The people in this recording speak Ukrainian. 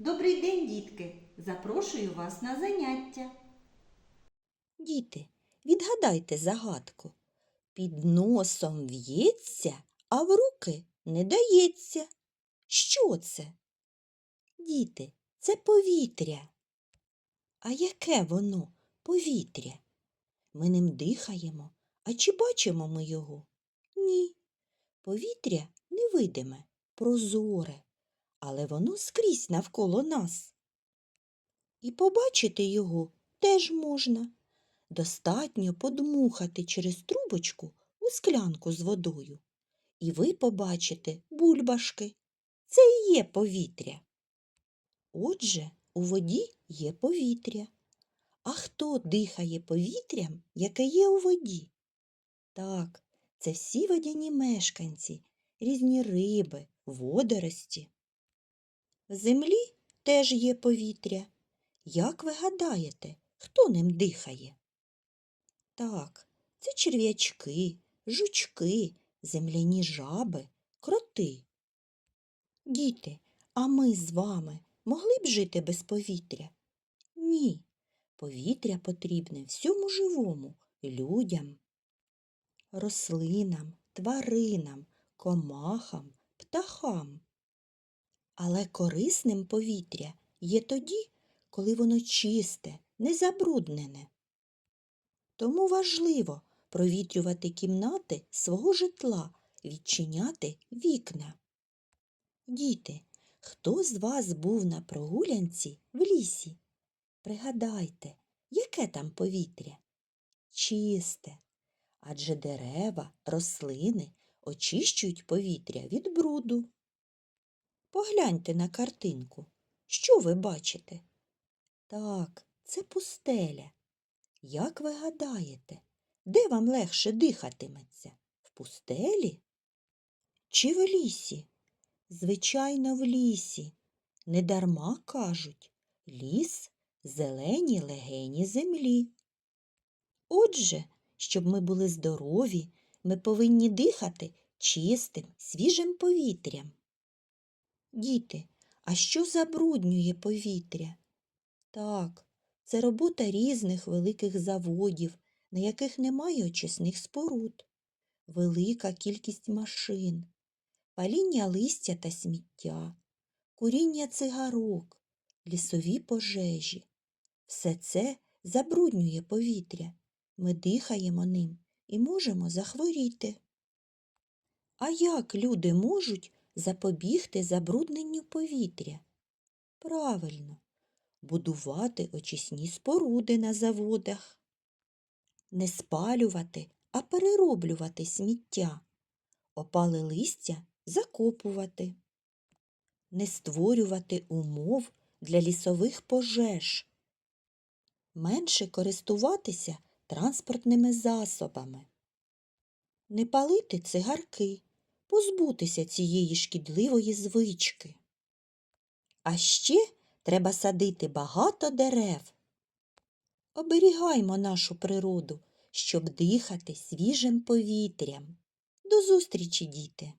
Добрий день, дітки! Запрошую вас на заняття. Діти, відгадайте загадку. Під носом в'ється, а в руки не дається. Що це? Діти, це повітря. А яке воно повітря? Ми ним дихаємо, а чи бачимо ми його? Ні. Повітря невидиме, прозоре, але воно скрізь навколо нас. І побачити його теж можна. Достатньо подмухати через трубочку у склянку з водою. І ви побачите бульбашки. Це і є повітря. Отже, у воді є повітря. А хто дихає повітрям, яке є у воді? Так, це всі водяні мешканці, різні риби, водорості. В землі теж є повітря. Як ви гадаєте, хто ним дихає? Так, це черв'ячки, жучки, земляні жаби, кроти. Діти, а ми з вами могли б жити без повітря? Ні. Повітря потрібне всьому живому, людям, рослинам, тваринам, комахам, птахам. Але корисним повітря є тоді, коли воно чисте, незабруднене. Тому важливо провітрювати кімнати свого житла, відчиняти вікна. Діти, хто з вас був на прогулянці в лісі? Пригадайте, яке там повітря? Чисте. Адже дерева, рослини очищують повітря від бруду. Погляньте на картинку. Що ви бачите? Так, це пустеля. Як ви гадаєте, де вам легше дихатиметься? В пустелі? Чи в лісі? Звичайно, в лісі. Недарма кажуть ліс зелені легені землі. Отже, щоб ми були здорові, ми повинні дихати чистим, свіжим повітрям. Діти, а що забруднює повітря? Так, це робота різних великих заводів, на яких немає очисних споруд, велика кількість машин, паління листя та сміття, куріння цигарок, лісові пожежі. Все це забруднює повітря. Ми дихаємо ним і можемо захворіти. А як люди можуть запобігти забрудненню повітря? Правильно, будувати очисні споруди на заводах, не спалювати, а перероблювати сміття, опали листя закопувати, не створювати умов для лісових пожеж, менше користуватися транспортними засобами, не палити цигарки, позбутися цієї шкідливої звички. А ще треба садити багато дерев. Оберігаймо нашу природу, щоб дихати свіжим повітрям. До зустрічі, діти!